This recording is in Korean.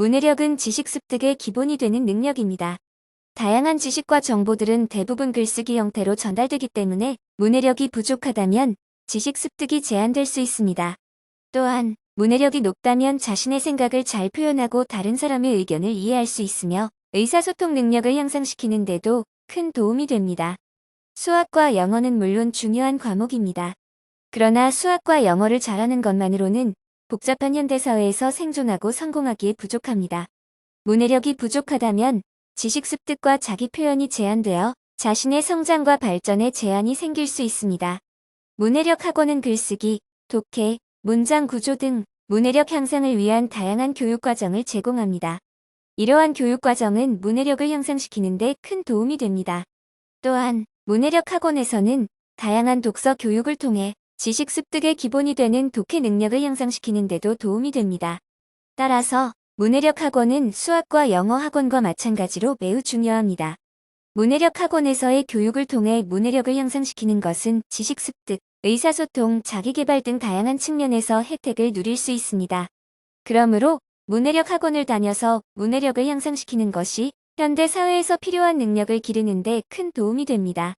문해력은 지식 습득의 기본이 되는 능력입니다. 다양한 지식과 정보들은 대부분 글쓰기 형태로 전달되기 때문에 문해력이 부족하다면 지식 습득이 제한될 수 있습니다. 또한 문해력이 높다면 자신의 생각을 잘 표현하고 다른 사람의 의견을 이해할 수 있으며 의사소통 능력을 향상시키는 데도 큰 도움이 됩니다. 수학과 영어는 물론 중요한 과목입니다. 그러나 수학과 영어를 잘하는 것만으로는 복잡한 현대사회에서 생존하고 성공하기에 부족합니다. 문해력이 부족하다면 지식 습득과 자기 표현이 제한되어 자신의 성장과 발전에 제한이 생길 수 있습니다. 문해력 학원은 글쓰기, 독해, 문장 구조 등 문해력 향상을 위한 다양한 교육과정을 제공합니다. 이러한 교육과정은 문해력을 향상시키는 데 큰 도움이 됩니다. 또한 문해력 학원에서는 다양한 독서 교육을 통해 지식 습득의 기본이 되는 독해 능력을 향상시키는 데도 도움이 됩니다. 따라서 문해력 학원은 수학과 영어 학원과 마찬가지로 매우 중요합니다. 문해력 학원에서의 교육을 통해 문해력을 향상시키는 것은 지식 습득, 의사소통, 자기개발 등 다양한 측면에서 혜택을 누릴 수 있습니다. 그러므로 문해력 학원을 다녀서 문해력을 향상시키는 것이 현대 사회에서 필요한 능력을 기르는 데 큰 도움이 됩니다.